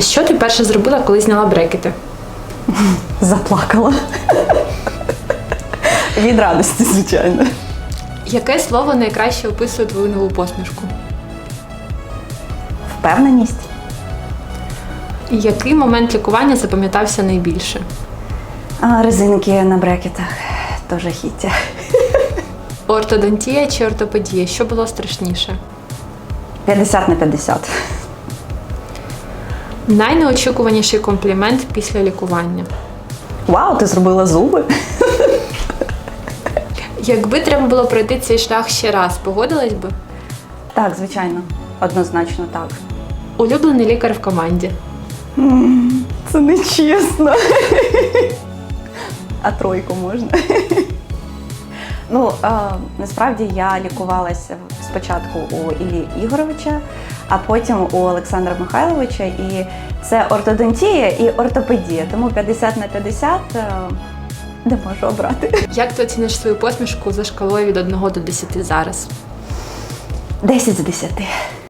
Що ти перше зробила, коли зняла брекети? Заплакала. Від радості, звичайно. Яке слово найкраще описує твою нову посмішку? Впевненість. Який момент лікування запам'ятався найбільше? А, резинки на брекетах. То жахіття. Ортодонтія чи ортопедія? Що було страшніше? 50 на 50. Найнеочікуваніший комплімент після лікування. Вау, ти зробила зуби? Якби треба було пройти цей шлях ще раз, погодилась би? Так, звичайно. Однозначно так. Улюблений лікар в команді. Це не чесно. А тройку можна. Ну, а, насправді я лікувалася спочатку у Іллі Ігоровича, а потім у Олександра Михайловича. І це ортодонтія і ортопедія. Тому 50 на 50 е, не можу обрати. Як ти оціниш свою посмішку за шкалою від 1 до 10 зараз? 10 з 10.